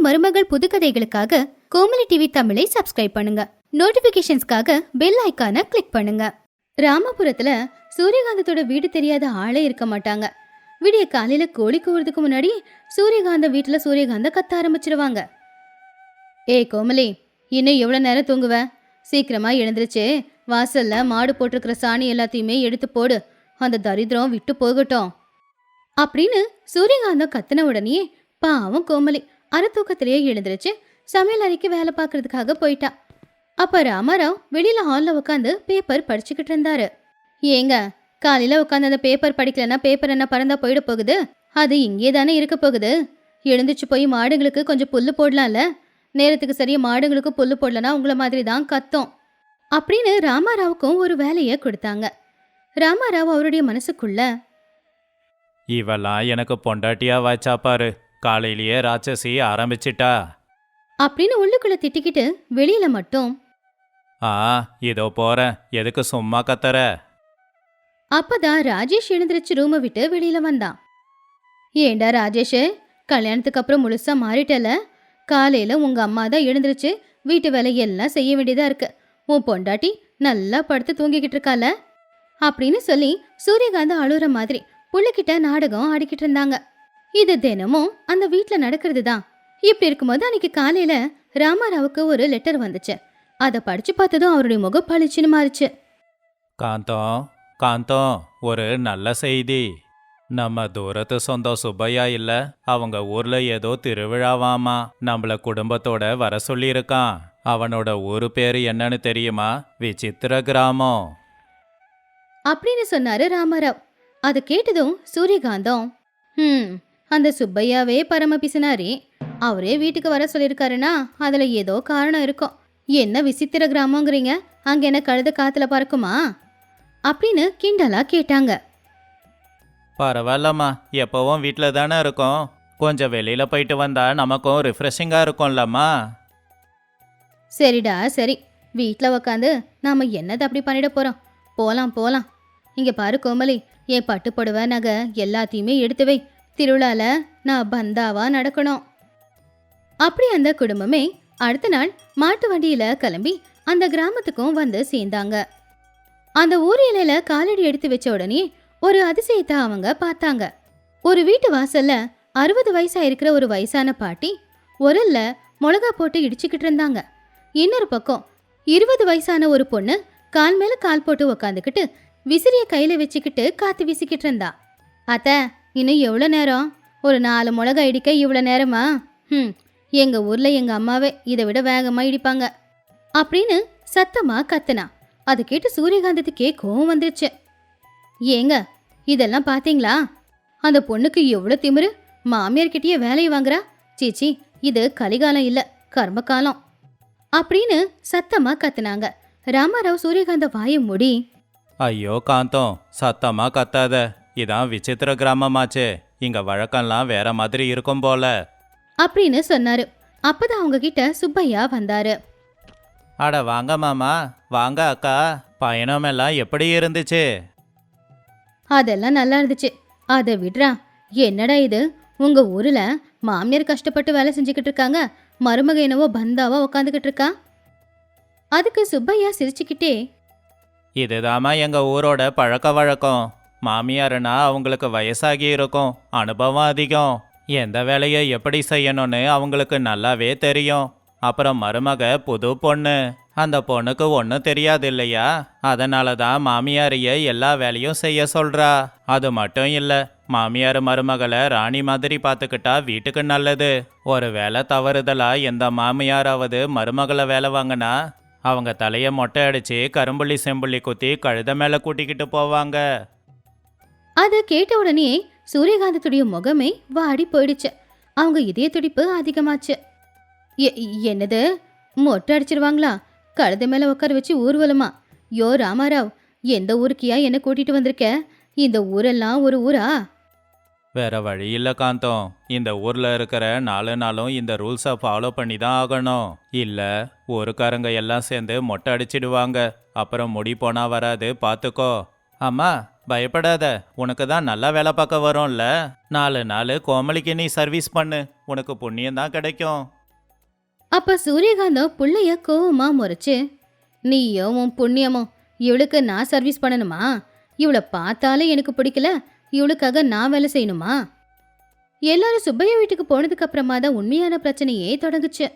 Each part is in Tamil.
மாமியார் மருமகள் புதுக்கதைகளுக்காக கோமலி டிவி தமிழை சப்ஸ்கிரைப் பண்ணுங்க. நோட்டிபிகேஷன்ஸ்க்காக பெல் ஐக்கானை கிளிக் பண்ணுங்க. ராமபுரத்துல சூரியகாந்தத்தோட வீடு தெரியாத ஆளே இருக்க மாட்டாங்க. விடிய காலையில கோழி கூவுறதுக்கு முன்னாடி சூரியகாந்த வீட்டுல சூரியகாந்த கத்த ஆரம்பிச்சிருவாங்க. ஏய் கோமலி இன்னும் எவ்வளவு நேரம் தூங்குவ? சீக்கிரமா எழுந்திருச்சு. வாசல்ல மாடு போட்டிருக்கிற சாணி எல்லாத்தையுமே எடுத்து போடு. அந்த தரித்திரம் விட்டு போகட்டும். அப்படின்னு சூரியகாந்தம் கத்தின உடனே பாவம் கோமலி. அரை தூக்கத்திலேயே எழுந்திருச்சு சமையல் அறைக்கு வேலை பார்க்கறதுக்காக போயிட்டா. அப்ப ராமாராவ் வெளியில ஹாலில் உட்காந்து பேப்பர் படிச்சுக்கிட்டு இருந்தாரு. ஏங்க காலையில உட்காந்து அந்த பேப்பர் படிக்கலன்னா பேப்பர் என்ன பறந்தா போயிட போகுது? அது இங்கே தானே இருக்க போகுது? எழுந்துச்சு போய் மாடுங்களுக்கு கொஞ்சம் புல்லு போடலாம்ல? நேரத்துக்கு சரியா மாடுங்களுக்கு புல்லு போடலனா உங்களை மாதிரி தான் கத்தும். அப்படின்னு ராமாராவுக்கும் ஒரு வேலையை கொடுத்தாங்க. ராமாராவ் அவருடைய மனசுக்குள்ள இவெல்லாம் எனக்கு பொண்டாட்டியா வாச்சா பாரு காலையிலேயே ராட்சசி ஆரம்பிச்சிட்டா. அப்படின்னு உள்ளுக்குள்ள திட்டிக்கிட்டு வெளியில மட்டும். ஆ இதோ போறேன். எதுக்கு சும்மா கத்துற? அப்பதான் ராஜேஷ் எழுந்திருச்சு ரூமை விட்டு வெளியில வந்தான். ஏண்டா ராஜேஷ் கல்யாணத்துக்கு அப்புறம் முழுசா மாறிட்டல? காலையில உங்க அம்மா தான் எழுந்திருச்சு வீட்டு வேலையெல்லாம் செய்ய வேண்டியதா இருக்கு. உன் பொண்டாட்டி நல்லா படுத்து தூங்கிக்கிட்டு இருக்கால அப்படின்னு சொல்லி சூரியகாந்த் அழுற மாதிரி புள்ளைக்கிட்ட நாடகம் ஆடிக்கிட்டு இருந்தாங்க. இது தினமும் அந்த வீட்ல நடக்கிறது தான் இப்படி இருக்கும்போது அன்னைக்கு காலையில ராமாராவுக்கு ஒரு லெட்டர் வந்துச்சு. அதை படிச்சு பார்த்ததும் அவருடைய முகம் பளிச்சுன்னு மாறிச்சு. காந்தம் காந்தம் ஒரு நல்ல செய்தி. நம்ம தூரத்து சொந்தம் சுப்பையா இல்ல அவங்க ஊர்ல ஏதோ திருவிழாவாமா நம்மள குடும்பத்தோட வர சொல்லியிருக்கான். அவனோட ஊரு பேரு என்னன்னு தெரியுமா? விசித்திர கிராமம். அப்படின்னு சொன்னாரு ராமாராவ். அது கேட்டதும் சூரியகாந்தம் ம் அந்த சுப்பையாவே பரம பிசினாரி. அவரே வீட்டுக்கு வர சொல்லியிருக்காருன்னா அதுல ஏதோ காரணம் இருக்கும். என்ன விசித்திர கிராமங்கிறீங்க? அங்க என்ன கழுத காத்துல பறக்குமா? அப்படின்னு கிண்டலா கேட்டாங்க. பரவாயில்லம்மா எப்பவும் வீட்டில் தானே இருக்கோம். கொஞ்சம் வெளியில போயிட்டு வந்தா நமக்கும் ரிஃப்ரெஷிங்கா இருக்கும்லம்மா. சரிடா சரி. வீட்டில் உக்காந்து நாம என்னது அப்படி பண்ணிட போறோம்? போலாம் போலாம். இங்க பாரு கோமலி என் பட்டு புடவை நகை எல்லாத்தையுமே எடுத்து வை. திருவிழால நான் பந்தாவா நடக்கணும். அப்படி அந்த குடும்பமே அடுத்த நாள் மாட்டு வண்டியில கிளம்பி அந்த கிராமத்துக்கும் வந்து சேர்ந்தாங்க. அந்த ஊர் இலையில காலடி எடுத்து வச்ச உடனே ஒரு அதிசயத்தை அவங்க பார்த்தாங்க. ஒரு வீட்டு வாசல்ல அறுபது வயசா இருக்கிற ஒரு வயசான பாட்டி உரல்ல மிளகா போட்டு இடிச்சுக்கிட்டு இருந்தாங்க. இன்னொரு பக்கம் இருபது வயசான ஒரு பொண்ணு கால் மேல கால் போட்டு உக்காந்துக்கிட்டு விசிறிய கையில வச்சுக்கிட்டு காத்து வீசிக்கிட்டு இருந்தா. அத்தை இன்னும் எவ்வளோ நேரம்? ஒரு நாலு மிளகா இடிக்க இவ்வளோ நேரமா? ம் எங்கள் ஊரில் எங்கள் அம்மாவே இதை விட வேகமாக இடிப்பாங்க. அப்படின்னு சத்தமாக கத்துனா. அது கேட்டு சூரியகாந்தத்துக்கே கோவம் வந்துருச்சு. ஏங்க இதெல்லாம் பார்த்தீங்களா அந்த பொண்ணுக்கு எவ்வளோ திமிரு? மாமியார்கிட்டயே வேலையை வாங்குறா? சீச்சி இது கலிகாலம் இல்லை கர்மகாலம். அப்படின்னு சத்தமாக கத்துனாங்க. ராமாராவ் சூரியகாந்த வாயை முடி ஐயோ காந்தம் சத்தமாக கத்தாத. இதான் விசித்திர கிராமமாச்சே. இங்க வழக்கம்லாம் வேற மாதிரி இருக்கும் போல. அப்படின்னு சொன்னாரு. அப்பதான் அவங்க கிட்ட சுப்பையா வந்தாரு. அட வாங்க மாமா. வாங்க அக்கா. பயணம் எல்லாம் எப்படி இருந்துச்சு? அதெல்லாம் நல்லா இருந்துச்சு. அதை விடுறா. என்னடா இது? உங்க ஊர்ல மாமியார் கஷ்டப்பட்டு வேலை செஞ்சுக்கிட்டு இருக்காங்க. மருமக என்னவோ பந்தாவா உக்காந்துக்கிட்டு இருக்கா? அதுக்கு சுப்பையா சிரிச்சுக்கிட்டே இதுதாம்மா எங்க ஊரோட பழக்க வழக்கம். மாமியாருனா அவங்களுக்கு வயசாகி இருக்கும். அனுபவம் அதிகம். எந்த வேலையை எப்படி செய்யணும்னு அவங்களுக்கு நல்லாவே தெரியும். அப்புறம் மருமக புது பொண்ணு. அந்த பொண்ணுக்கு ஒன்றும் தெரியாது இல்லையா? அதனால தான் மாமியாரையே எல்லா வேலையும் செய்ய சொல்றா. அது மட்டும் இல்லை மாமியார் மருமகளை ராணி மாதிரி பார்த்துக்கிட்டா வீட்டுக்கு நல்லது. ஒரு வேலை தவறுதலா எந்த மாமியாராவது மருமகளை வேலை வாங்கினா அவங்க தலையை மொட்டை அடிச்சு கரும்புள்ளி செம்புள்ளி குத்தி கழுத மேலே கூட்டிக்கிட்டு போவாங்க. அதை கேட்ட உடனே சூரியகாந்தத்துடைய முகமே வாடி போயிடுச்சு. அவங்க இதய துடிப்பு அதிகமாச்சு. எ- என்னது? மொட்டை அடிச்சிருவாங்களா? கழுத மேல உட்கார வச்சு ஊர்வலமா? யோ ராமாராவ் எந்த ஊருக்கியா என்ன கூட்டிட்டு வந்திருக்க? இந்த ஊரெல்லாம் ஒரு ஊரா? வேற வழி இல்ல காந்தம். இந்த ஊர்ல இருக்கிற நாலு நாளும் இந்த ரூல்ஸை ஃபாலோ பண்ணி தான் ஆகணும். இல்ல ஊருக்காரங்க எல்லாம் சேர்ந்து மொட்டை அடிச்சிடுவாங்க. அப்புறம் முடி போனா வராது பாத்துக்கோ. அம்மா பயப்படாத. உனக்கு தான் நல்லா வேலை பார்க்க வரும்ல. நாலு நாள் கோமலிக்கு நீ சர்வீஸ் பண்ணு. உனக்கு புண்ணியம் தான் கிடைக்கும். அப்ப சூரியகாந்தம் புள்ளைய கோவமா முறைச்சு நீயோ உன் புண்ணியமோ இவளுக்கு நான் சர்வீஸ் பண்ணணுமா? இவளை பார்த்தாலே எனக்கு பிடிக்கல. இவளுக்காக நான் வேலை செய்யணுமா? எல்லாரும் சுப்பையா வீட்டுக்கு போனதுக்கு அப்புறமா தான் உண்மையான பிரச்சனையே தொடங்குச்சு.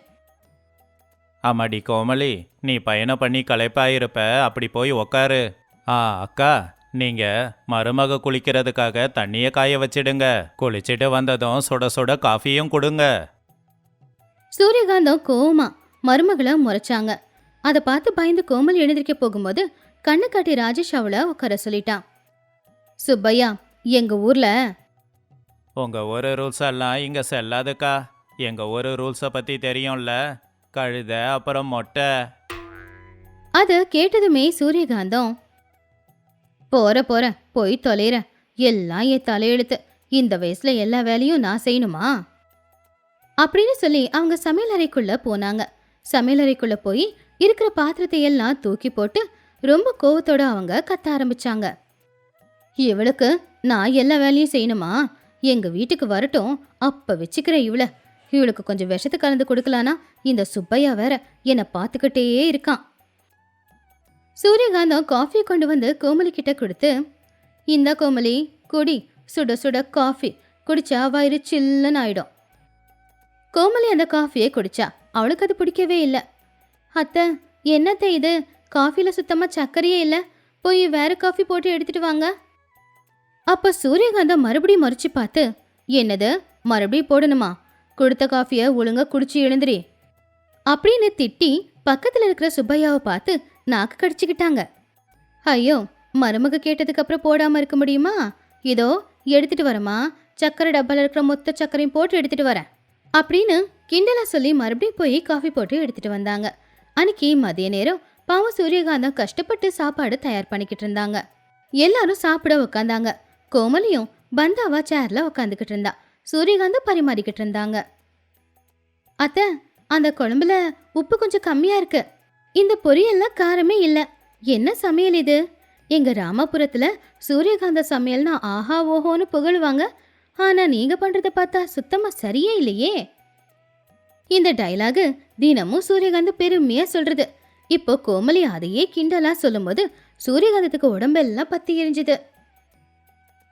ஆமாடி கோமலி நீ பயணம் பண்ணி களைப்பாயிருப்ப. அப்படி போய் உக்காரு. ஆ அக்கா நீங்க மருமக குளிக்கிறதுக்காக தண்ணியை காய வச்சிடுங்க. குளிச்சிட்டு வந்ததும் சுட சுட காஃபியும் கொடுங்க. சூரியகாந்தம் கோவமா மருமகளை முறைச்சாங்க. அதை பார்த்து பயந்து கோமல் எழுந்திருக்க போகும்போது கண்ணு காட்டி ராஜேஷ் அவளை உட்கார சொல்லிட்டான். சுப்பையா எங்க ஊர்ல? உங்க ஒரு ரூல்ஸ் எல்லாம் இங்க செல்லாதுக்கா. எங்க ஒரு ரூல்ஸை பத்தி தெரியும்ல. கழுத அப்புறம் மொட்டை. அத கேட்டதுமே சூரியகாந்தம் போற போற போய் தொலைற. எல்லாம் என் தலையெழுத்து. இந்த வயசுல எல்லா வேலையும் நான் செய்யணுமா? அப்படின்னு சொல்லி அவங்க சமையலறைக்குள்ள போனாங்க. சமையலறைக்குள்ள போய் இருக்கிற பாத்திரத்தை எல்லாம் தூக்கி போட்டு ரொம்ப கோவத்தோட அவங்க கத்த ஆரம்பிச்சாங்க. இவளுக்கு நான் எல்லா வேலையும் செய்யணுமா? எங்க வீட்டுக்கு வரட்டும். அப்ப வச்சுக்கிறேன் இவள. இவளுக்கு கொஞ்சம் விஷத்தை கலந்து கொடுக்கலானா இந்த சுப்பையா வேற என்னை பார்த்துக்கிட்டே இருக்கான். சூரியகாந்தம் காஃபி கொண்டு வந்து கோமலி கிட்ட கொடுத்து இந்த கோமலி குடி சுட சுட காஃபி குடிச்சா வயிறு சில்லுன்னு ஆயிடும். கோமலி அந்த காஃபியை குடிச்சா அவளுக்கு அது பிடிக்கவே இல்லை. அத்தை என்னத்த இது? காஃபியில் சுத்தமாக சர்க்கரையே இல்லை? போய் வேற காஃபி போட்டு எடுத்துட்டு வாங்க. அப்போ சூரியகாந்தம் மறுபடியும் மறிச்சு பார்த்து என்னது? மறுபடியும் போடணுமா? கொடுத்த காஃபியை ஒழுங்கா குடிச்சு எழுந்திரி. அப்படின்னு திட்டி பக்கத்தில் இருக்கிற சுப்பையாவை பார்த்து நாக்கு கடிச்சுக்கிட்டாங்க. ஐயோ மருமக கேட்டதுக்கு அப்புறம் போடாம இருக்க முடியுமா? இதோ எடுத்துட்டு வரமா. சக்கரை டப்பால இருக்கிற மொத்த சக்கரையும் போட்டு எடுத்துட்டு வரேன். அப்படின்னு கிண்டலா சொல்லி மறுபடியும் போய் காஃபி போட்டு எடுத்துட்டு வந்தாங்க. அன்னைக்கு மதிய நேரம் பாவம் சூரியகாந்தம் கஷ்டப்பட்டு சாப்பாடு தயார் பண்ணிக்கிட்டு இருந்தாங்க. எல்லாரும் சாப்பிட உக்காந்தாங்க. கோமலியும் பந்தாவா சேர்ல உக்காந்துக்கிட்டு இருந்தா. சூரியகாந்தம் பரிமாறிக்கிட்டு இருந்தாங்க. அத்தை அந்த குழம்புல உப்பு கொஞ்சம் கம்மியா இருக்கு. இந்த பொரியல்ல காரமே இல்ல. என்ன சமையல் இது? எங்க ராமபுரத்துல சூரியகாந்த சமையல்னா ஆஹா ஓஹோன்னு புகழுவாங்க. ஆனா நீங்க பண்றத பார்த்தா சுத்தமா சரியே இல்லையே. இந்த டைலாகு தினமும் சூரியகாந்த் பெருமையா சொல்றது. இப்போ கோமலி அதையே கிண்டலா சொல்லும்போது சூரியகாந்தத்துக்கு உடம்பெல்லாம் பத்தி எரிஞ்சுது.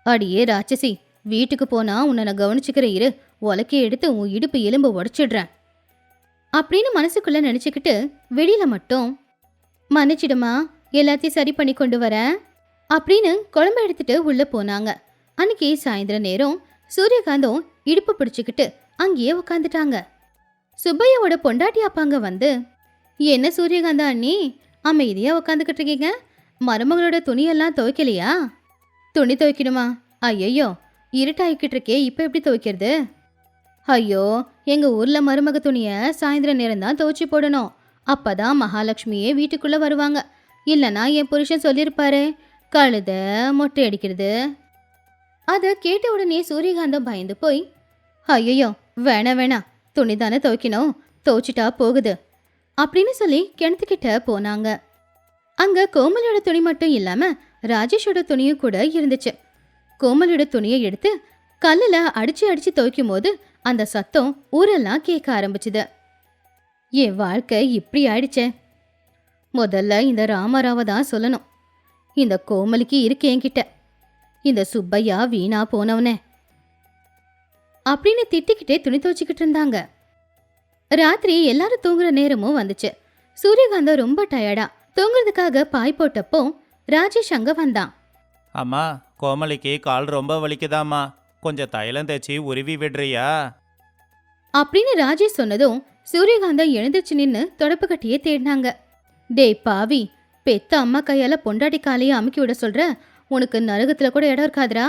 அடியே ராட்சசி வீட்டுக்கு போனா உன்னை நான் கவனிச்சுக்கிற இரு. உலக்கி எடுத்து உன் இடுப்பு எலும்பு உடைச்சிடுறேன். அப்படின்னு மனசுக்குள்ள நினச்சிக்கிட்டு வெளியில மட்டும் மன்னிச்சிடுமா எல்லாத்தையும் சரி பண்ணி கொண்டு வரேன் அப்படின்னு குழம்பு எடுத்துட்டு உள்ளே போனாங்க. அன்னைக்கு சாயந்தர நேரம் சூரியகாந்தம் இடுப்பு பிடிச்சிக்கிட்டு அங்கேயே உட்காந்துட்டாங்க சுப்பையாவோட பொண்டாட்டி அப்பாங்க வந்து என்ன சூரியகாந்தா அண்ணி அமைதியா உட்காந்துக்கிட்டு இருக்கீங்க? மருமகளோட துணியெல்லாம் துவைக்கலையா? துணி துவைக்கணுமா? ஐயையோ இருட்டாய்க்கிட்டு இருக்கே இப்போ எப்படி துவைக்கிறது? ஐயோ எங்கள் ஊரில் மருமக துணியை சாயந்தர நேரம் தான் துவச்சி போடணும். அப்போ தான் மகாலட்சுமியே வீட்டுக்குள்ளே வருவாங்க. இல்லைனா என் புருஷன் சொல்லியிருப்பாரு கழுத மொட்டை அடிக்கிறது. அதை கேட்ட உடனே சூரியகாந்தம் பயந்து போய் ஐயோ வேணாம் வேணாம் துணி தானே துவைக்கணும் துவைச்சிட்டா போகுது. அப்படின்னு சொல்லி கிணத்துக்கிட்ட போனாங்க. அங்கே கோமலோட துணி மட்டும் இல்லாமல் ராஜேஷோட துணியும் கூட இருந்துச்சு. கோமலோட துணியை எடுத்து கல்லில் அடித்து அடித்து துவைக்கும் போது அந்த சத்தம் ஊரெல்லாம் கேட்க ஆரம்பிச்சுது. என் வாழ்க்கை இப்படி ஆயிடுச்சே? முதல்ல இந்த ராமராவை தான் சொல்லணும். இந்த கோமலிக்கு இருக்கு என்கிட்ட. இந்த சுப்பையா வீணா போனவனே. அப்படின்னு திட்டிக்கிட்டே துணி துவைச்சிக்கிட்டு இருந்தாங்க. ராத்திரி எல்லாரும் தூங்குற நேரமும் வந்துச்சு. சூரியகாந்தம் ரொம்ப டயர்டா தூங்குறதுக்காக பாய் போட்டப்போ ராஜேஷ் அங்க வந்தான். அம்மா கோமலிக்கு கால் ரொம்ப வலிக்குதாம்மா. கொஞ்சம் தைலம் தேய்ச்சி உருவி விடுறியா? அப்படின்னு ராஜேஷ் சொன்னதும் சூரியகாந்தம் எழுந்திருச்சு நின்னு தொடப்பு கட்டியே தேடினாங்க. டேய் பாவி பெத்த அம்மா கையால பொண்டாட்டி காலையை அமுக்கி விட சொல்ற? உனக்கு நரகத்துல கூட இடம் இருக்காதுடா.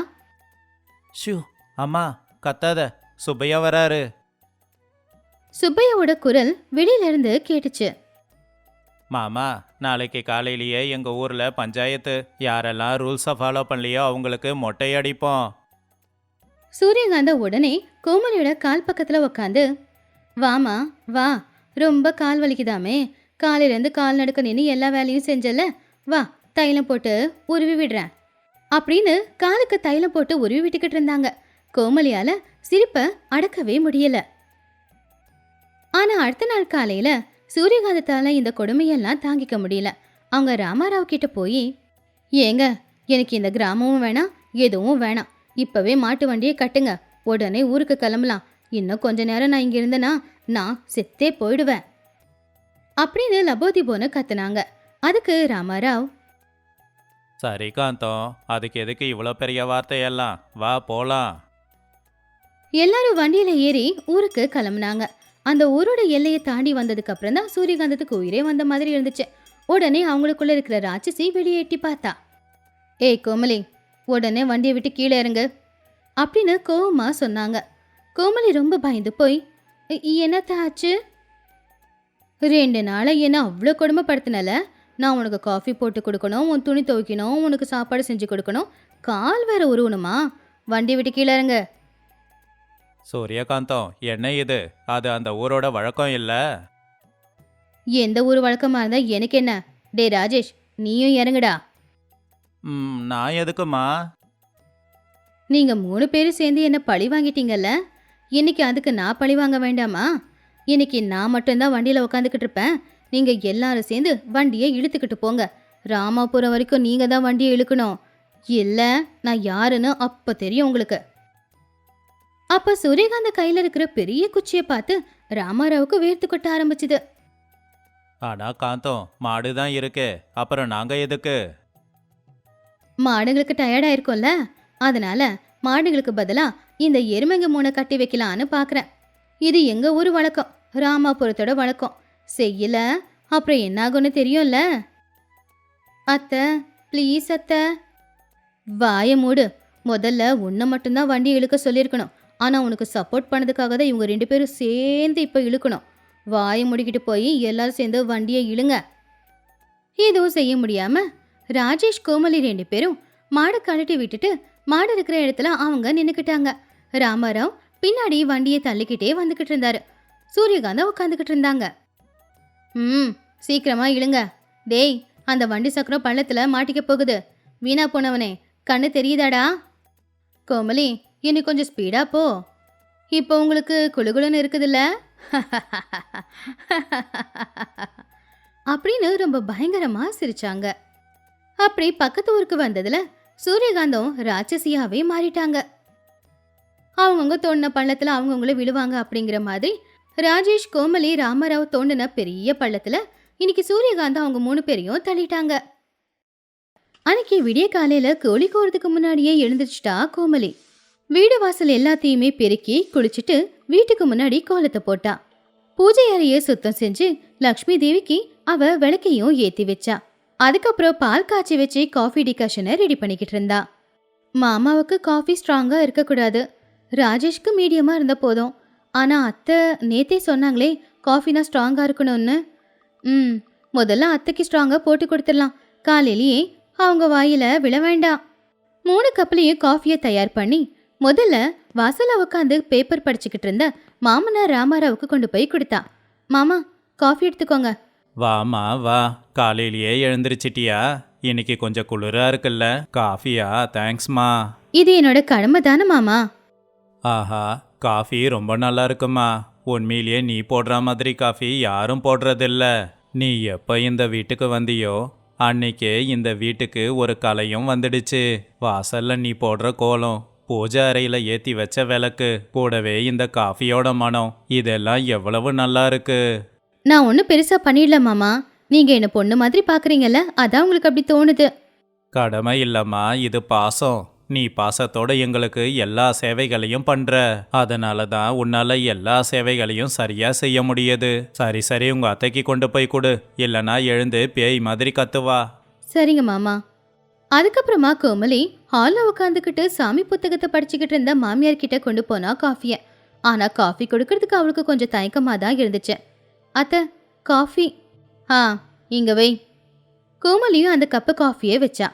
ஷூ அம்மா கத்தாத சுப்பையா வராரு. சுப்பையாவோட குரல் வெளியில இருந்து கேட்டுச்சு. மாமா நாளைக்கு காலையிலேயே எங்க ஊர்ல பஞ்சாயத்து. யாரெல்லாம் ரூல்ஸை ஃபாலோ பண்ணலையோ அவங்களுக்கு மொட்டை அடிப்போம். சூரியகாந்த உடனே கோமலியோட கால் பக்கத்துல உக்காந்து வாமா வா. ரொம்ப கால் வலிக்குதாமே. காலையிலேருந்து கால் நடுக்க நின்று எல்லா வேலையும் செஞ்சல வா தைலம் போட்டு உருவி விடுறேன். அப்படின்னு காலுக்கு தைலம் போட்டு உருவி விட்டுக்கிட்டு இருந்தாங்க. கோமலியால சிரிப்பை அடக்கவே முடியல. ஆனா அடுத்த நாள் காலையில சூரியகாந்தத்தால இந்த கொடுமையெல்லாம் தாங்கிக்க முடியல. அவங்க ராமாராவ் கிட்ட போய் ஏங்க எனக்கு இந்த கிராமமும் வேணாம் எதுவும் வேணாம். இப்பவே மாட்டு வண்டியை கட்டுங்க. உடனே ஊருக்கு கிளம்பலாம். இன்னும் கொஞ்ச நேரம் நான் இங்க இருந்தேனா நான் செத்தே போயிடுவேன். அப்படின்னு லபோதி போன கத்துனாங்க. அதுக்கு ராமாராவ் சரி காந்தம் அதுக்கு எதுக்கு இவ்வளோ பெரிய வார்த்தையெல்லாம்? வா போலாம். எல்லாரும் வண்டியில ஏறி ஊருக்கு கிளம்புனாங்க. அந்த ஊரோட எல்லையை தாண்டி வந்ததுக்கு அப்புறம் தான் சூரியகாந்தத்துக்கு உயிரே வந்த மாதிரி இருந்துச்சு. உடனே அவங்களுக்குள்ள இருக்கிற ராட்சசி வெளியே எட்டி பார்த்தா. ஏய் கோமலி உடனே வண்டியை விட்டு கீழே இறங்கு. அப்படின்னு கோவமா சொன்னாங்க. கோமலி ரொம்ப பயந்து போய் "இ- என்னத்த ஆச்சு? ரெண்டு நாளை என்ன அவ்வளோ கொடுமைப்படுத்தினல? நான் உனக்கு காஃபி போட்டு கொடுக்கணும் உன் துணி துவைக்கணும் உனக்கு சாப்பாடு செஞ்சு கொடுக்கணும். கால் வேற உருவணுமா? வண்டி விட்டு கீழே இறங்கு. சூரியகாந்தம் என்ன இது? அது அந்த ஊரோட வழக்கம் இல்லை. எந்த ஊர் வழக்கமா இருந்தா எனக்கு என்ன? டே ராஜேஷ் நீயும் இறங்குடா. ம், நான் எதுக்குமா நீங்க மூணு பேரும் சேர்ந்து என்ன பழி வாங்கிட்டீங்கல்ல? இன்னைக்கு அதுக்கு நான் பழி வாங்க வேண்டாமா? இன்னைக்கு நான் மட்டும்தான் வண்டியில உட்காந்துக்கிட்டு இருப்பேன். நீங்க எல்லாரும் சேர்ந்து வண்டியை இழுத்துக்கிட்டு போங்க. ராமாபுரம் வரைக்கும் நீங்க தான் வண்டியை இழுக்கணும். இல்ல நான் யாருன்னு அப்ப தெரியும் உங்களுக்கு. அப்ப சூரியகாந்த கையில இருக்கிற பெரிய குச்சியை பார்த்து ராமாராவுக்கு வேர்த்து கொட்ட ஆரம்பிச்சுது. ஆனா காந்தம் மாடு தான் இருக்கு. அப்புறம் நாங்க எதுக்கு? மாடுகளுக்கு டயர்டாயிருக்கும்ல அதனால மாடுகளுக்கு பதிலாக இந்த எருமைங்க மூளை கட்டி வைக்கலான்னு பார்க்குறேன் இது எங்கள் ஊர் வழக்கம். ராமாபுரத்தோட வழக்கம். செய்யல. அப்புறம் என்னாகும்னு தெரியும்ல? அத்தை ப்ளீஸ் அத்தை. வாய மூடு. முதல்ல உன்னை மட்டும்தான் வண்டி இழுக்க சொல்லியிருக்கணும். ஆனால் உனக்கு சப்போர்ட் பண்ணதுக்காக தான் இவங்க ரெண்டு பேரும் சேர்ந்து இப்போ இழுக்கணும். வாயை முடிக்கிட்டு போய் எல்லாரும் சேர்ந்து வண்டியை இழுங்க. எதுவும் செய்ய முடியாமல் ராஜேஷ் கோமலி ரெண்டு பேரும் மாடை கழட்டி விட்டுட்டு மாடு இருக்கிற இடத்துல அவங்க நின்றுக்கிட்டாங்க ராமாராவ் பின்னாடி வண்டியை தள்ளிக்கிட்டே வந்துக்கிட்டு இருந்தாரு. சூரியகாந்தா உட்காந்துக்கிட்டு இருந்தாங்க. ம் சீக்கிரமா இழுங்க. டேய் அந்த வண்டி சக்கரம் பள்ளத்தில் மாட்டிக்க போகுது. வீணா போனவனே கண்ணு தெரியுதாடா? கோமலி இன்னும் கொஞ்சம் ஸ்பீடா போ. இப்போ உங்களுக்கு குழுகுழுன்னு இருக்குதுல்ல? அப்படின்னு ரொம்ப பயங்கரமா சிரிச்சாங்க. அப்படி பக்கத்து ஊருக்கு வந்ததுல சூரியகாந்தம் ராட்சசியாவே மாறிட்டாங்க. அவங்கவுங்க தோண்டின பள்ளத்துல அவங்கவுங்கள விழுவாங்க அப்படிங்கிற மாதிரி ராஜேஷ் கோமலி ராமராவ் தோண்டின பெரிய பள்ளத்துல இன்னைக்கு சூரியகாந்தம் அவங்க மூணு பேரையும் தள்ளிட்டாங்க. அன்னைக்கு விடிய காலையில கோழி கோறதுக்கு முன்னாடியே எழுந்திரிச்சிட்டா கோமலி. வீடு வாசல் எல்லாத்தையுமே பெருக்கி குளிச்சுட்டு வீட்டுக்கு முன்னாடி கோலத்தை போட்டா. பூஜை அறையை சுத்தம் செஞ்சு லக்ஷ்மி தேவிக்கு அவ விளக்கையும் ஏத்தி வச்சா. அதுக்கப்புறம் பால் காய்ச்சி வச்சு காஃபி டிகாஷனை ரெடி பண்ணிக்கிட்டு இருந்தா. மாமாவுக்கு காஃபி ஸ்ட்ராங்காக இருக்கக்கூடாது ராஜேஷ்க்கு மீடியமாக இருந்த போதும். ஆனால் அத்தை நேத்தே சொன்னாங்களே காஃபினா ஸ்ட்ராங்காக இருக்கணும்னு. ம் முதல்ல அத்தைக்கு ஸ்ட்ராங்காக போட்டு கொடுத்துடலாம். காலையிலேயே அவங்க வாயில விழ வேண்டாம் மூணு கப்லையும் காஃபியை தயார் பண்ணி முதல்ல வாசல்ல உட்காந்து பேப்பர் படிச்சுக்கிட்டு இருந்த மாமனார் ராமாராவுக்கு கொண்டு போய் கொடுத்தா. மாமா காஃபி எடுத்துக்கோங்க. வாமா வா. காலையிலேயே எழுந்திருச்சிட்டியா? இன்னைக்கு கொஞ்சம் குளிரா இருக்குல்ல. காஃபியா? தேங்க்ஸ்மா இது என்னோட கடமை தானே மாமா. ஆஹா காஃபி ரொம்ப நல்லா இருக்குமா. உண்மையிலேயே நீ போடுற மாதிரி காஃபி யாரும் போடுறதில்ல. நீ எப்போ இந்த வீட்டுக்கு வந்தியோ அன்னைக்கே இந்த வீட்டுக்கு ஒரு கலையும் வந்துடுச்சு. வாசல்ல நீ போடுற கோலம் பூஜை அறையில ஏத்தி வச்ச விளக்கு கூடவே இந்த காஃபியோட மனம். இதெல்லாம் எவ்வளவு நல்லா இருக்கு. நான் ஒன்றும் பெருசா பண்ணிடல மாமா. நீங்க என்ன பொண்ணு மாதிரி பாக்குறீங்கல்ல? அதான் உங்களுக்கு அப்படி தோணுது. கடமை இல்லம்மா இது பாசம். நீ பாசத்தோட எங்களுக்கு எல்லா சேவைகளையும் பண்ற. அதனால தான் உன்னால எல்லா சேவைகளையும் சரியா செய்ய முடியுது. சரி சரி உங்க அத்தைக்கு கொண்டு போய் கொடு. இல்லனா எழுந்து பேய் மாதிரி கத்துவா. சரிங்க மாமா. அதுக்கப்புறமா கோமலி ஹால்ல உட்காந்துக்கிட்டு சாமி புத்தகத்தை படிச்சுக்கிட்டு இருந்த மாமியார் கிட்ட கொண்டு போனா காஃபிய. ஆனா காஃபி கொடுக்கறதுக்கு அவளுக்கு கொஞ்சம் தயக்கமா தான் இருந்துச்சு. அத்தை காஃபி. ஆ இங்க வை. கோமலியும் அந்த கப்பு காஃபியை வச்சா.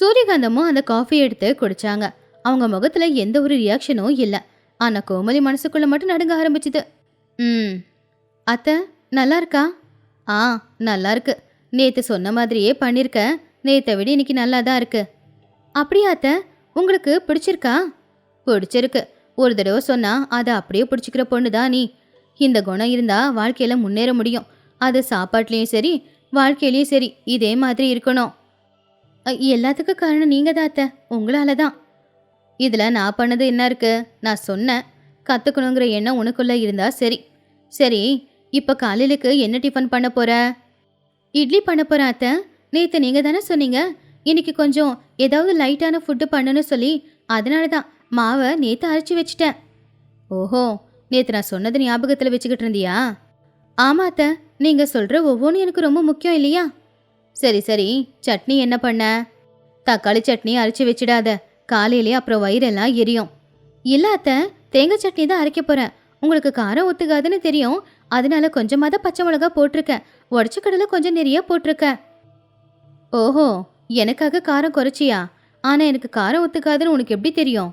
சூரியகாந்தமும் அந்த காஃபியை எடுத்து குடிச்சாங்க. அவங்க முகத்துல எந்த ஒரு ரியாக்ஷனும் இல்லை. ஆனா கோமலி மனசுக்குள்ள மட்டும் நடுங்க ஆரம்பிச்சுது. ம். அத்தை நல்லா இருக்கா? ஆ நல்லா இருக்கு. நேத்து சொன்ன மாதிரியே பண்ணிருக்க. நேத்தை விட இன்னைக்கு நல்லா தான் இருக்கு. அப்படியா அத்தை உங்களுக்கு பிடிச்சிருக்கா? பிடிச்சிருக்கு. ஒரு தடவை சொன்னா அதை அப்படியே பிடிச்சிக்கிற பொண்ணு தான் நீ. இந்த குணம் இருந்தால் வாழ்க்கையில் முன்னேற முடியும். அது சாப்பாட்லேயும் சரி வாழ்க்கையிலையும் சரி இதே மாதிரி இருக்கணும். எல்லாத்துக்கும் காரணம் நீங்கள் தான் அத்தை. உங்களால தான். இதில் நான் பண்ணது என்ன இருக்கு? நான் சொன்னேன். கற்றுக்கணுங்கிற எண்ணம் உனக்குள்ளே இருந்தால் சரி. சரி இப்போ காலையிலுக்கு என்ன டிஃபன் பண்ண போகிற இட்லி பண்ண போகிறேன் அத்தை. நேற்று நீங்கள் தானே சொன்னீங்க. இன்னைக்கு கொஞ்சம் ஏதாவது லைட்டான ஃபுட்டு பண்ணணும்னு சொல்லி அதனால தான். மாவை நேற்று அரைச்சி வச்சிட்டேன். ஓஹோ நேற்று நான் சொன்னது ஞாபகத்தில் வச்சுக்கிட்டு இருந்தியா? ஆமாத்த நீங்கள் நீங்க சொல்ற ஒவ்வொன்றும் எனக்கு ரொம்ப முக்கியம் இல்லையா? சரி சரி சட்னி என்ன பண்ண? தக்காளி சட்னி அரைச்சி வச்சிடாத காலையிலே அப்புறம் வயிறெல்லாம் எரியும். இல்லாத்த அத்தை தேங்காய் சட்னி தான் அரைக்க போறேன். உங்களுக்கு காரம் ஒத்துக்காதுன்னு தெரியும். அதனால கொஞ்சமாக தான் பச்சை மிளகா போட்டிருக்கேன். உடச்ச கடலை கொஞ்சம் நிறைய போட்டிருக்கேன். ஓஹோ எனக்காக காரம் குறைச்சியா? ஆனால் எனக்கு காரம் ஒத்துக்காதுன்னு உனக்கு எப்படி தெரியும்?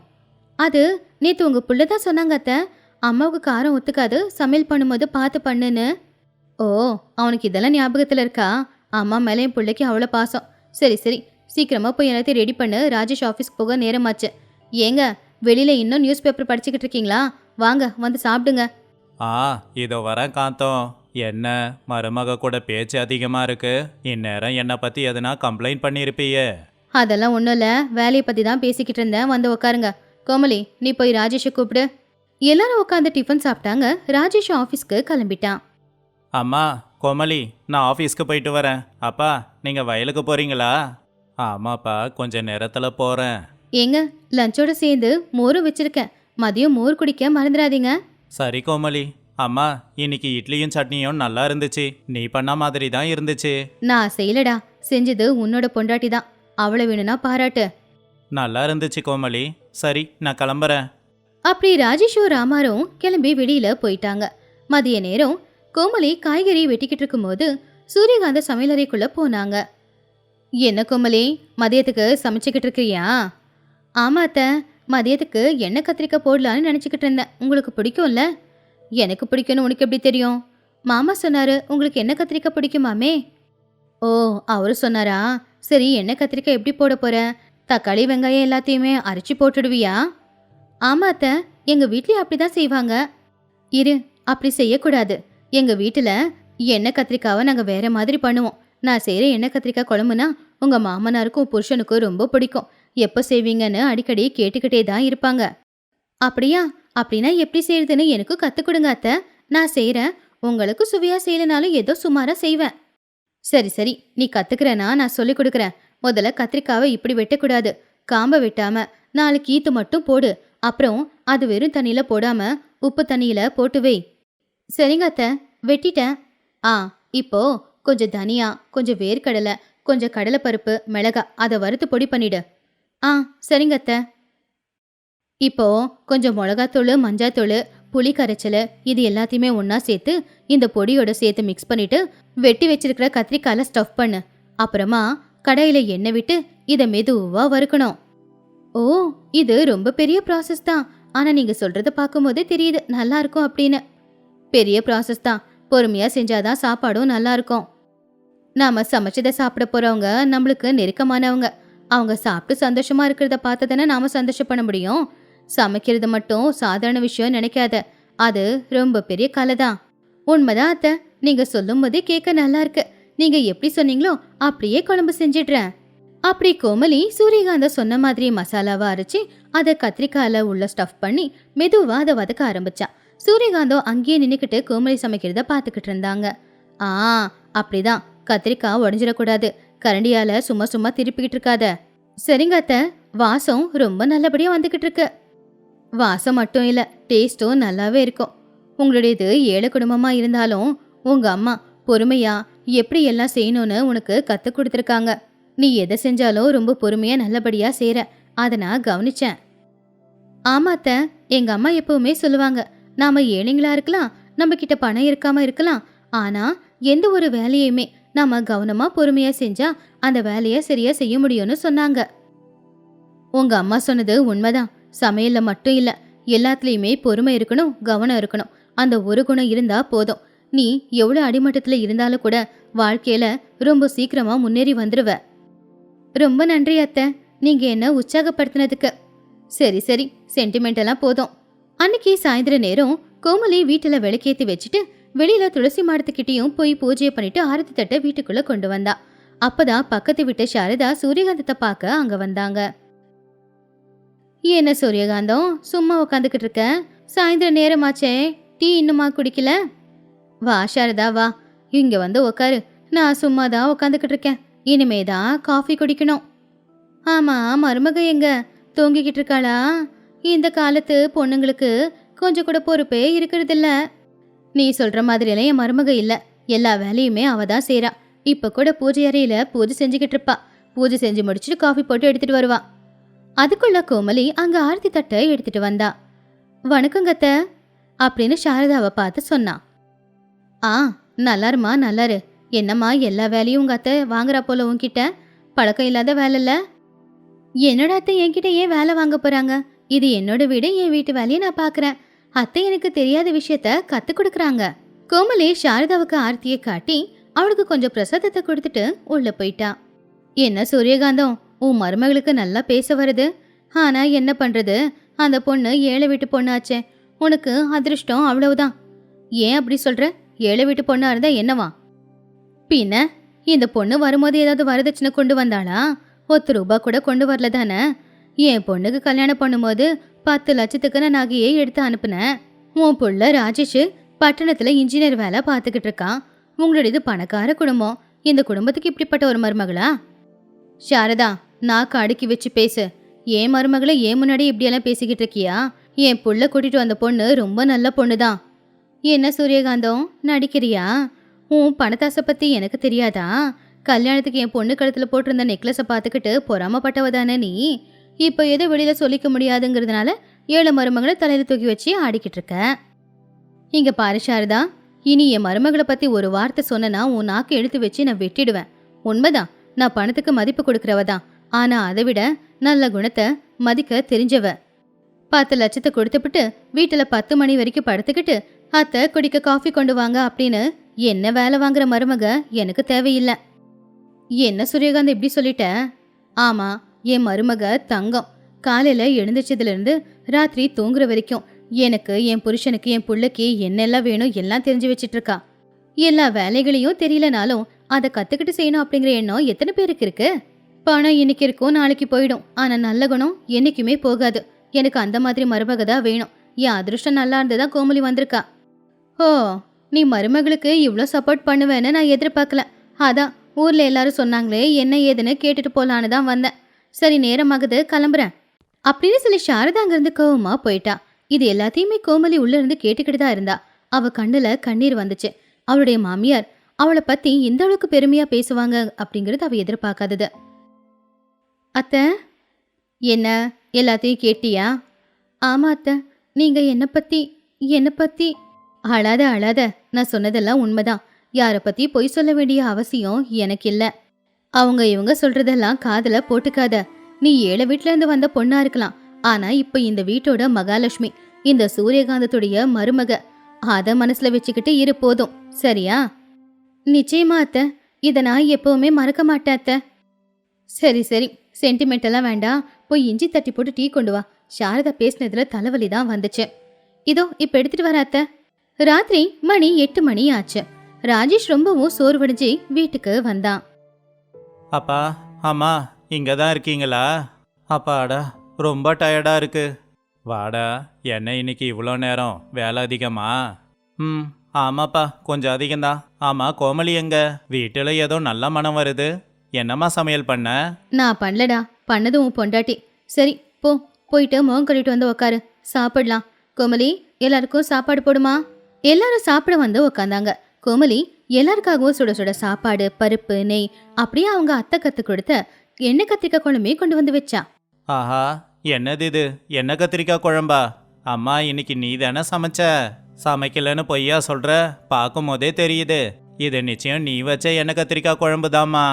அது நேற்று உங்கள் புள்ள தான் சொன்னாங்க அத்தை. அம்மாவுக்கு காரம் ஒத்துக்காது சமையல் பண்ணும்போது பார்த்து பண்ணுன்னு. ஓ அவனுக்கு இதெல்லாம் ஞாபகத்தில் இருக்கா? அம்மா மேலே என் பிள்ளைக்கு அவ்வளோ பாசம். சரி சரி சீக்கிரமா போய் எல்லாத்தையும் ரெடி பண்ணு ராஜேஷ் ஆஃபீஸ்க்கு போக நேரமாச்சு. ஏங்க வெளியில இன்னும் நியூஸ் பேப்பர் படிச்சுக்கிட்டு இருக்கீங்களா? வாங்க வந்து சாப்பிடுங்க. ஆ இதோ வரேன் காந்தம். என்ன மருமக கூட பேச்சு அதிகமா இருக்கு. இந்நேரம் என்னை பத்தி எதுனா கம்ப்ளைண்ட் பண்ணியிருப்பியே. அதெல்லாம் ஒன்றும் இல்லை வேலையை பற்றி தான் பேசிக்கிட்டு இருந்தேன். வந்து உட்காருங்க கோமலி நீ போய் ராஜேஷை கூப்பிடு. எல்லாரும் உட்காந்து டிஃபன் சாப்பிட்டாங்க. ராஜேஷ் ஆஃபீஸ்க்கு கிளம்பிட்டான். அம்மா கோமலி நான் ஆஃபீஸ்க்கு போயிட்டு வரேன். அப்பா நீங்க வயலுக்கு போறீங்களா? ஆமாப்பா கொஞ்ச நேரத்துல போறேன். ஏங்க லஞ்சோட சேர்ந்து மோரும் வச்சிருக்கேன். மதியம் மோர் குடிக்க மறந்துடாதீங்க. சரி கோமலி அம்மா இன்னைக்கு இட்லியும் சட்னியும் நல்லா இருந்துச்சு. நீ பண்ண மாதிரி தான் இருந்துச்சு. நான் செய்யலடா. செஞ்சது உன்னோட பொண்டாட்டி தான் அவளை வேணும்னா பாராட்டு. நல்லா இருந்துச்சு கோமலி சரி நான் கிளம்புறேன். அப்படி ராஜேஷும் ராமாரும் கிளம்பி வெளியில போயிட்டாங்க. மதிய நேரம் கோமலி காய்கறி வெட்டிக்கிட்டு இருக்கும்போது சூரியகாந்த சமையலறைக்குள்ள போனாங்க. என்ன கோமலி மதியத்துக்கு சமைச்சுக்கிட்டு இருக்கிறியா ஆமாத்த மதியத்துக்கு எண்ணெய் கத்திரிக்காய் போடலான்னு நினச்சிக்கிட்டு இருந்தேன். உங்களுக்கு பிடிக்கும்ல? எனக்கு பிடிக்கும்னு உனக்கு எப்படி தெரியும்? மாமா சொன்னாரு உங்களுக்கு எண்ணெய் கத்திரிக்காய் பிடிக்குமாமே? ஓ அவர் சொன்னாரா? சரி எண்ணெய் கத்திரிக்காய் எப்படி போட போற? தக்காளி வெங்காயம் எல்லாத்தையுமே அரைச்சி போட்டுடுவியா? ஆமா அத்தை எங்க வீட்லயும் அப்படிதான் செய்வாங்க. இரு அப்படி செய்யக்கூடாது. எங்க வீட்டுல எண்ணெய் கத்திரிக்காவை நாங்க வேற மாதிரி பண்ணுவோம். நான் செய்யற எண்ணெய் கத்திரிக்காய் குழம்புனா உங்க மாமனாருக்கும் புருஷனுக்கும் ரொம்ப பிடிக்கும். எப்போ செய்வீங்கன்னு அடிக்கடி கேட்டுக்கிட்டே தான் இருப்பாங்க. அப்படியா? அப்படின்னா எப்படி செய்யறதுன்னு எனக்கும் கத்துக் கொடுங்க அத்தை. நான் செய்கிறேன் உங்களுக்கு சுவையா செய்யலனாலும் ஏதோ சுமாரா செய்வேன். சரி சரி. நீ கத்துக்கிறனா நான் சொல்லி கொடுக்குறேன். முதல்ல கத்திரிக்காவை இப்படி வெட்டக்கூடாது. காம்ப வெட்டாம நாலு கீத்து மட்டும் போடு. அப்புறம் அது வெறும் தண்ணியில போடாம உப்பு தண்ணியில போட்டு வை. சரிங்க அத்த. வெட்டிட்டேன். ஆ இப்போ கொஞ்சம் தனியா கொஞ்சம் வேர்க்கடலை கொஞ்சம் கடலைப்பருப்பு மிளகா அதை வறுத்து பொடி பண்ணிடு. ஆ சரிங்க அத்த. இப்போ கொஞ்சம் மிளகாத்தூள் மஞ்சாத்தூள் புளி கரைச்சல் இது எல்லாத்தையுமே ஒன்றா சேர்த்து இந்த பொடியோட சேர்த்து மிக்ஸ் பண்ணிட்டு வெட்டி வச்சிருக்கிற கத்திரிக்காயில் ஸ்டஃப் பண்ணு. அப்புறமா கடையில் எண்ணெய் விட்டு இதை மெதுவாக வறுக்கணும். ஓ இது ரொம்ப பெரிய ப்ராசஸ் தான். ஆனா நீங்க சொல்றத பார்க்கும்போதே தெரியுது நல்லா இருக்கும் அப்படின்னு. பெரிய ப்ராசஸ் தான். பொறுமையா செஞ்சாதான் சாப்பாடும் நல்லா இருக்கும். நாம சமைச்சதை சாப்பிட போறவங்க நம்மளுக்கு நெருக்கமானவங்க. அவங்க சாப்பிட்டு சந்தோஷமா இருக்கிறத பார்த்து தானே நாம சந்தோஷப்பட முடியும். சமைக்கிறது மட்டும் சாதாரண விஷயம் நினைக்காத. அது ரொம்ப பெரிய கலை தான். உண்மைதான் அத்தை. நீங்க சொல்லும் போதே கேட்க நல்லா இருக்கு. நீங்க எப்படி சொன்னீங்களோ அப்படியே குழம்பு செஞ்சிடுறேன். அப்படி கோமலி சூரியகாந்த சொன்ன மாதிரி மசாலாவை அரைச்சி அதை கத்திரிக்காயில் உள்ள ஸ்டஃப் பண்ணி மெதுவாக அதை வதக்க ஆரம்பிச்சா. சூரியகாந்தம் அங்கேயே நின்றுக்கிட்டு கோமலி சமைக்கிறத பார்த்துக்கிட்டு இருந்தாங்க. ஆ அப்படிதான். கத்திரிக்காய் உடஞ்சிடக்கூடாது. கரண்டியால் சும்மா சும்மா திருப்பிக்கிட்டு இருக்காத. சரிங்க அத்தை. வாசம் ரொம்ப நல்லபடியாக வந்துக்கிட்டு இருக்கு. வாசம் மட்டும் இல்லை டேஸ்ட்டும் நல்லாவே இருக்கும். உங்களுடையது ஏழை குடும்பமாக இருந்தாலும் உங்கள் அம்மா பொறுமையாக எப்படி எல்லாம் செய்யணும்னு உனக்கு கற்றுக் கொடுத்துருக்காங்க. நீ எதை செஞ்சாலும் ரொம்ப பொறுமையா நல்லபடியா செய்ற. அதை நான் கவனிச்சேன். ஆமாத்த எங்கள் எங்க அம்மா எப்பவுமே சொல்லுவாங்க நாம ஏழைங்களா இருக்கலாம் நம்ம கிட்ட பணம் இருக்காம இருக்கலாம். ஆனா எந்த ஒரு வேலையுமே நாம கவனமா பொறுமையா செஞ்சா அந்த வேலையை சரியா செய்ய முடியும்னு சொன்னாங்க. உங்க அம்மா சொன்னது உண்மைதான். சமையல்ல மட்டும் இல்ல எல்லாத்துலயுமே பொறுமை இருக்கணும் கவனம் இருக்கணும். அந்த ஒரு குணம் இருந்தா போதும். நீ எவ்வளவு அடிமட்டத்துல இருந்தாலும் கூட வாழ்க்கையில ரொம்ப சீக்கிரமா முன்னேறி வந்துருவ. ரொம்ப நன்றி அத்தை. நீங்க என்ன உற்சாகப்படுத்தினதுக்கு. சரி சரி. சென்டிமெண்டெல்லாம் போதும். அன்னைக்கு சாயந்தர நேரம் கோமலி வீட்டுல விளக்கேத்தி வச்சுட்டு வெளியில துளசி மாடத்துக்கிட்டயும் போய் பூஜையை பண்ணிட்டு ஆரத்தி தட்டை வீட்டுக்குள்ள கொண்டு வந்தா. அப்பதான் பக்கத்து வீட்டு சாரதா சூரியகாந்தத்தை பார்க்க அங்க வந்தாங்க. என்ன சூரியகாந்தம்? சும்மா உக்காந்துக்கிட்டு இருக்க? சாயந்தர நேரமாச்சே. டீ இன்னுமா குடிக்கல? வா சாரதா வா. இங்க வந்து உக்காரு. நான் சும்மா தான் உக்காந்துக்கிட்டு இருக்கேன். இனிமே தான் காஃபி குடிக்கணும். ஆமா மருமக எங்க? தூங்கிக்கிட்டு இருக்காளா? இந்த காலத்து பொண்ணுங்களுக்கு கொஞ்சம் கூட பொறுப்பே இருக்கிறதில்ல. நீ சொல்ற மாதிரியெல்லாம் என் மருமக இல்ல. எல்லா வேலையுமே அவ தான் செய்றா. இப்ப கூட பூஜை அறையில பூஜை செஞ்சுக்கிட்டு இருப்பா. பூஜை செஞ்சு முடிச்சுட்டு காஃபி போட்டு எடுத்துட்டு வருவா. அதுக்குள்ள கோமலி அங்க ஆரத்தி தட்டை எடுத்துட்டு வந்தா. வணக்கங்கத்த அப்படின்னு சாரதாவை பார்த்து சொன்னான் ஆ நல்லாருமா நல்லாரு. என்னம்மா எல்லா வேலையும் உங்கள் அத்தை வாங்குறா போல உன்கிட்ட? பழக்கம் இல்லாத வேலை இல்லை? என்னோட அத்தை என்கிட்ட ஏன் வேலை வாங்க போறாங்க? இது என்னோட வீடு என் வீட்டு வேலையை நான் பாக்குறேன். அத்தை எனக்கு தெரியாத விஷயத்த கற்றுக் கொடுக்குறாங்க. கோமலி சாரதாவுக்கு ஆர்த்தியை காட்டி அவளுக்கு கொஞ்சம் பிரசாதத்தை கொடுத்துட்டு உள்ள போயிட்டா. என்ன சூரியகாந்தம்? உன் மருமகளுக்கு நல்லா பேச வருது. ஆனா என்ன பண்றது? அந்த பொண்ணு ஏழை வீட்டு பொண்ணாச்சே. உனக்கு அதிர்ஷ்டம் அவ்வளவுதான். ஏன் அப்படி சொல்ற? ஏழை வீட்டு பொண்ணா இருந்தா என்னவா? பின்ன இந்த பொண்ணு வரும்போது ஏதாவது வரதட்சணை கொண்டு வந்தாளா? ஒத்து ரூபா கூட கொண்டு வரல தானே? என் பொண்ணுக்கு கல்யாணம் பண்ணும்போது பத்து லட்சத்துக்கு நான் நகையை எடுத்து அனுப்புனேன். உன் புள்ள ராஜேஷ் பட்டணத்தில் இன்ஜினியர் வேலை பார்த்துக்கிட்டு இருக்கான். உங்களுடையது பணக்கார குடும்பம். இந்த குடும்பத்துக்கு இப்படிப்பட்ட ஒரு மருமகளா? சாரதா நாக்கு அடுக்கி வச்சு பேசு. ஏன் மருமகளை ஏன் முன்னாடி இப்படியெல்லாம் பேசிக்கிட்டு இருக்கியா? என் புள்ள கூட்டிட்டு வந்த பொண்ணு ரொம்ப நல்ல பொண்ணு தான் என்ன சூரியகாந்தம்? நடிக்கிறியா? உன் பணத்தாசை பற்றி எனக்கு தெரியாதா? கல்யாணத்துக்கு என் பொண்ணு கழுத்தில் போட்டிருந்த நெக்லஸை பார்த்துக்கிட்டு பொறாமப்பட்டவ தானே நீ? இப்போ எதை வெளியில் சொல்லிக்க முடியாதுங்கிறதுனால ஏழு மருமகளை தலையில் தூக்கி வச்சு ஆடிக்கிட்டு இருக்க. இங்கே பாரு சாரதா இனி என் மருமகளை பற்றி ஒரு வார்த்தை சொன்னனா உன் நாக்கு எடுத்து வச்சு நான் வெட்டிடுவேன். உண்மைதான் நான் பணத்துக்கு மதிப்பு கொடுக்குறவ தான். ஆனால் அதை விட நல்ல குணத்தை மதிக்க தெரிஞ்சவ. பத்து லட்சத்தை கொடுத்துப்புட்டு வீட்டில் பத்து மணி வரைக்கும் படுத்துக்கிட்டு அத்தை குடிக்க காஃபி கொண்டு வாங்க அப்படின்னு என்ன வேலை வாங்குற மருமக? எனக்கு தேவையில்லை. என்ன சூரியகாந்த் இப்படி சொல்லிட்ட? ஆமா என் மருமக தங்கம். காலையில எழுந்திரிச்சதுல இருந்து ராத்திரி தூங்குற வரைக்கும் எனக்கு என் புருஷனுக்கு என் புள்ளைக்கு என்னெல்லாம் வேணும் எல்லாம் தெரிஞ்சு வச்சிட்டு இருக்கா எல்லா வேலைகளையும் தெரியலனாலும் அதை கத்துக்கிட்டு செய்யணும் அப்படிங்கிற எண்ணம் எத்தனை பேருக்கு இருக்கு? பணம் இன்னைக்கு இருக்கும் நாளைக்கு போயிடும். ஆனா நல்ல குணம் என்னைக்குமே போகாது. எனக்கு அந்த மாதிரி மருமக தான் வேணும். என் அதிர்ஷ்டம் நல்லா இருந்ததா கோமலி வந்திருக்கா. ஓ நீ மருமகளுக்கு இவ்வளோ சப்போர்ட் பண்ணுவேன்னு நான் எதிர்பார்க்கல. அதான் ஊரில் எல்லாரும் சொன்னாங்களே என்ன ஏதுன்னு கேட்டுட்டு போலான்னு தான் வந்தேன். சரி நேரமாகுது கிளம்புறேன். அப்படின்னு சொல்லி சாரதா அங்கேருந்து கோவமாக போயிட்டா. இது எல்லாத்தையுமே கோமலி உள்ளேருந்து கேட்டுக்கிட்டு தான் இருந்தா. அவள் கண்ணில் கண்ணீர் வந்துச்சு. அவளுடைய மாமியார் அவளை பற்றி இந்த அளவுக்கு பெருமையாக பேசுவாங்க அப்படிங்கிறது அவள் எதிர்பார்க்காதது. அத்தை என்ன எல்லாத்தையும் கேட்டியா? ஆமா அத்தை. நீங்கள் என்னை பற்றி என்னை பற்றி அழாத அழாத. நான் சொன்னதெல்லாம் உண்மைதான். யாரை பத்தி பொய் சொல்ல வேண்டிய அவசியம் எனக்கு இல்ல. அவங்க இவங்க சொல்றதெல்லாம் காதுல போட்டுக்காத. நீ ஏழை வீட்ல இருந்து வந்த பொண்ணா இருக்கலாம். ஆனா இப்ப இந்த வீட்டோட மகாலட்சுமி இந்த சூரியகாந்தத்துடைய மருமக. அத மனசுல வச்சுக்கிட்டு இரு போதும். சரியா? நிச்சயமா அத்தை. இத நான் எப்பவுமே மறக்க மாட்டேன் அத்த. சரி சரி. சென்டிமெண்ட் எல்லாம் வேண்டாம். போய் இஞ்சி தட்டி போட்டு டீ கொண்டு வா. சாரதா பேசினதுல தலைவலி தான் வந்துச்சு. இதோ இப்ப எடுத்துட்டு வர அத்தை. ராத்திரி மணி எட்டு மணி ஆச்சு. ராஜேஷ் ரொம்பவும் சோர்வடைஞ்சு வீட்டுக்கு வந்தான். அப்பா அம்மா இங்கே தான் இருக்கீங்களா அப்பாடா ரொம்ப டயர்டா இருக்கு. வாடா என்ன இன்னைக்கு இவ்வளோ நேரம்? வேலை அதிகமா? ம் ஆமாப்பா கொஞ்சம் அதிகம்தான். ஆமாம் கோமலி எங்க? வீட்டில் ஏதோ நல்ல மனம் வருது. என்னம்மா சமையல் பண்ண? நான் பண்ணலடா பண்ணது உன் பொண்டாட்டி. சரி போ போயிட்டு முகம் கழுவிட்டு வந்து உக்காரு. சாப்பிடலாம். கோமலி எல்லாருக்கும் சாப்பாடு போடுமா? எல்லாரும் சாப்பிட வந்து உக்காந்தாங்க. கோமலி எல்லாருக்காகவும் சுட சுட சாப்பாடு பருப்பு நெய் அப்படியே அவங்க அத்தை கத்து கொடுத்த எண்ணெய் கத்திரிக்காய் குழம்பே கொண்டு வந்து வச்சா. ஆஹா என்னது இது? என்ன கத்திரிக்காய் குழம்பா? அம்மா இன்னைக்கு நீ தானே சமைச்ச? சமைக்கலன்னு பொய்யா சொல்ற? பார்க்கும் போதே தெரியுது. இது நிச்சயம் நீ வச்ச எண்ணெய் கத்திரிக்காய் குழம்பு தாம்மா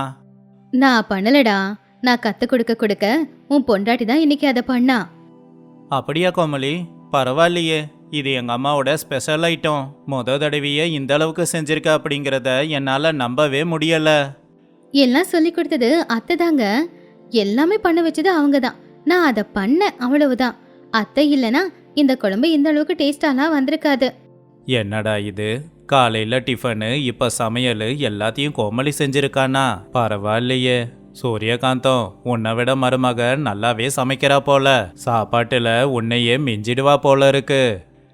நான் பண்ணலடா. நான் கத்து கொடுக்க கொடுக்க உன் பொண்டாட்டி தான் இன்னைக்கு அதை பண்ணா. அப்படியா கோமலி? பரவாயில்லையே. இது எங்க அம்மாவோட ஸ்பெஷல் ஐட்டம் முத தடவையே இந்த அளவுக்கு செஞ்சிருக்க அப்படிங்கிறத என்னால நம்பவே முடியல. எல்லாம் சொல்லி கொடுத்தது அத்தை தாங்க. எல்லாமே பண்ண வச்சது அவங்க தான். நான் அதை பண்ண அவ்வளவுதான். அத்தை இல்லனா இந்த குழம்பு இந்த அளவுக்கு டேஸ்டாலாம் வந்திருக்காது. என்னடா இது? காலையில டிஃபனு இப்ப சமையல் எல்லாத்தையும் கோமலி செஞ்சிருக்கானா? பரவாயில்லையே. சூரியகாந்தம் உன்னை விட மருமக நல்லாவே சமைக்கிறா போல. சாப்பாட்டுல உன்னையே மிஞ்சிடுவா போல இருக்கு.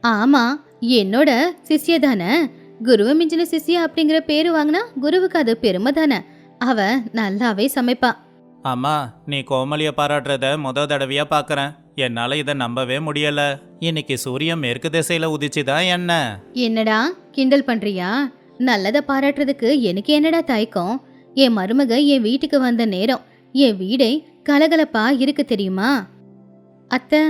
ஆமா என்னோட சிஷ்ய தானே. குருவை மிஞ்சின சிஷ்யா அப்படிங்கிற பேரு வாங்கினா குருவுக்கு அது பெருமை தானே. அவ நல்லாவே சமைப்பா. அம்மா நீ கோமலிய பாராட்டுறத முத தடவையா பாக்குறேன். என்னால இதை நம்பவே முடியல. இன்னைக்கு சூரியன் மேற்கு திசையில உதிச்சுதான் என்ன? என்னடா கிண்டல் பண்றியா? நல்லத பாராட்டுறதுக்கு எனக்கு என்னடா தயக்கம்? என் மருமக என் வீட்டுக்கு வந்த நேரம் என் வீடே கலகலப்பா இருக்கு தெரியுமா? அத்தை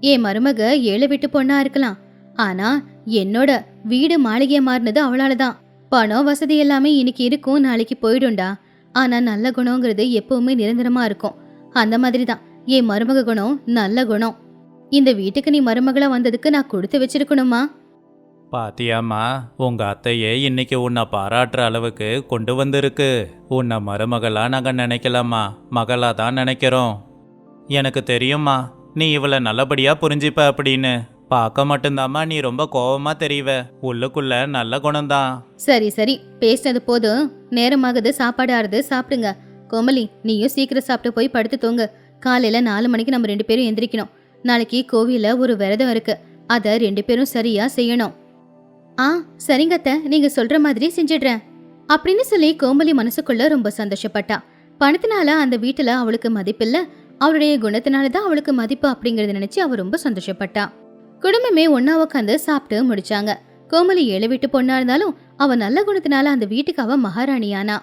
என் மருமக ஏழை விட்டு பொண்ணா இருக்கலாம். ஆனா என்னோட வீடு மாளிகை மாறினது அவளால தான் பணம் வசதி எல்லாமே இன்னைக்கு இருக்கும் நாளைக்கு போயிடும்டா. ஆனா நல்ல குணங்கிறது எப்பவுமே நிரந்தரமா இருக்கும். அந்த மாதிரி தான் என் மருமக குணம் நல்ல குணம். இந்த வீட்டுக்கு நீ மருமகளா வந்ததுக்கு நான் கொடுத்து வச்சிருக்கணுமா? பாத்தியாம்மா உங்க அத்தையே இன்னைக்கு உன்னை பாராட்டுற அளவுக்கு கொண்டு வந்திருக்கு. உன்னை மருமகளா நாங்க நினைக்கலாமா? மகளா தான் நினைக்கிறோம். எனக்கு தெரியுமா நீ இவளை நல்லபடியா புரிஞ்சிப்ப அப்படின்னு. பார்க்க மட்டும்தாம்மா நீ ரொம்ப கோபமா தெரிவ. உள்ளுக்குள்ள நல்ல குணம்தான் சரி சரி. பேசினது போதும். நேரமாகுது. சாப்பாடு ஆறுது. சாப்பிடுங்க. கோமலி நீயும் சீக்கிரம் சாப்பிட்டு போய் படுத்து தூங்கு. காலையில நாலு மணிக்கு நம்ம ரெண்டு பேரும் எந்திரிக்கணும். நாளைக்கு கோவில ஒரு விரதம் இருக்கு. அத ரெண்டு பேரும் சரியா செய்யணும். ஆ சரிங்க அத்தை. நீங்க சொல்ற மாதிரி செஞ்சிடுறேன். அப்படின்னு சொல்லி கோமலி மனசுக்குள்ள ரொம்ப சந்தோஷப்பட்டா. பணத்தினால அந்த வீட்டுல அவளுக்கு மதிப்பில்லை. அவளுடைய குணத்தினால தான் அவளுக்கு மதிப்பு அப்படிங்கறத நினைச்சு அவ ரொம்ப சந்தோஷப்பட்டா. குடும்பமே ஒன்னா உட்காந்து சாப்பிட்டு முடிச்சாங்க. கோமலி ஏழை வீட்டு பொண்ணா இருந்தாலும் அவ நல்ல குணத்தினால அந்த வீட்டுக்கு அவ மகாராணியானா.